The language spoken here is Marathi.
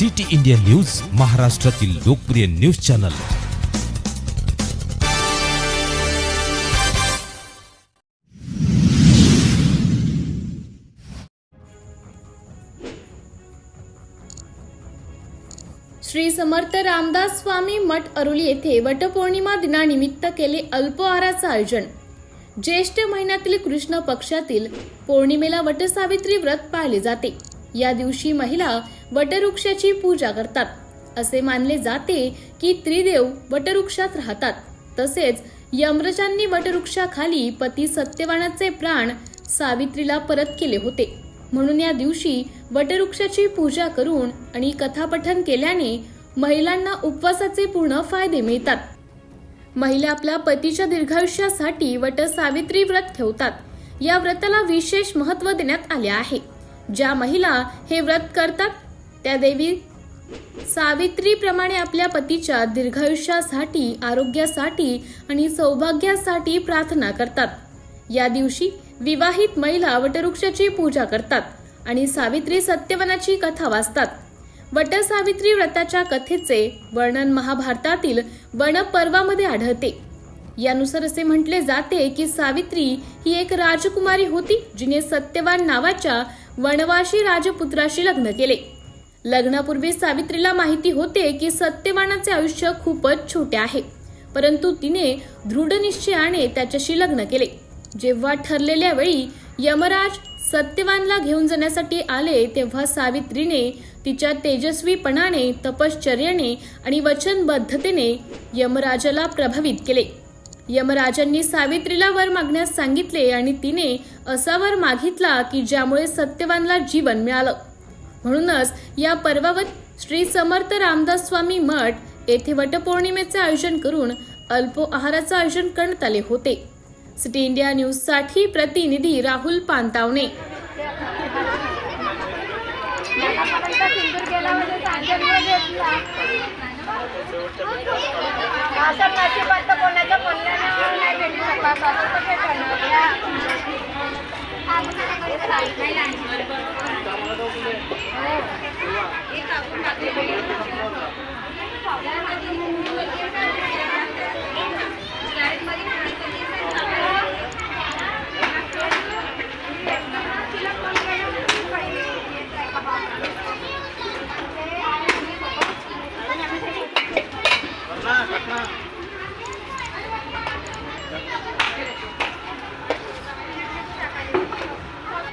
सिटी इंडिया न्यूज महाराष्ट्रातील लोकप्रिय न्यूज चॅनल. श्री समर्थ रामदास स्वामी मठ अरुली येथे वटपौर्णिमा दिनानिमित्त केले अल्पहाराचं आयोजन. ज्येष्ठ महिन्यातील कृष्ण पक्षातील पौर्णिमेला वटसावित्री व्रत पाळले जाते. या दिवशी महिला वटवृक्षाची पूजा करतात. असे मानले जाते की त्रिदेव वटवृक्षात राहतात. तसेच यमरजांनी वटवृक्षाखाली पती सत्यवानाचे प्राण सावित्रीला परत केले होते. म्हणून या दिवशी वटवृक्षाची पूजा करून आणि कथापठन केल्याने महिलांना उपवासाचे पूर्ण फायदे मिळतात. महिला आपल्या पतीच्या दीर्घायुष्यासाठी वट सावित्री व्रत ठेवतात. या व्रताला विशेष महत्त्व देण्यात आले आहे. ज्या महिला हे व्रत करतात त्या देवी सावित्रीप्रमाणे आपल्या पतीच्या दीर्घायुष्यासाठी आरोग्यासाठी आणि सौभाग्यासाठी प्रार्थना करतात. या दिवशी विवाहित महिला वटवृक्षाची पूजा करतात आणि सावित्री सत्यवनाची कथा वाचतात. वटसावित्री व्रताच्या कथेचे वर्णन महाभारतातील वनपर्वामध्ये आढळते. यानुसार असे म्हटले जाते की सावित्री ही एक राजकुमारी होती जिने सत्यवान नावाच्या वनवाशी राजपुत्राशी लग्न केले. लग्नापूर्वी सावित्रीला माहिती होते की सत्यवानाचे आयुष्य खूपच छोटे आहे. परंतु तिने दृढ निश्चयाने त्याच्याशी लग्न केले. जेव्हा ठरलेल्या वेळी यमराज सत्यवानला घेऊन जाण्यासाठी आले तेव्हा सावित्रीने तिच्या तेजस्वीपणाने तपश्चर्याने आणि वचनबद्धतेने यमराजाला प्रभावित केले. यमराजांनी सावित्रीला वर मागण्यास सांगितले आणि तिने असा वर मागितला की ज्यामुळे सत्यवानला जीवन मिळालं. म्हणूनच या पर्वावर श्री समर्थ रामदास स्वामी मठ येथे वटपौर्णिमेचे आयोजन करून अल्प आहाराचं आयोजन करण्यात आले होते. सिटी इंडिया न्यूजसाठी प्रतिनिधी राहुल पानतावणे. आता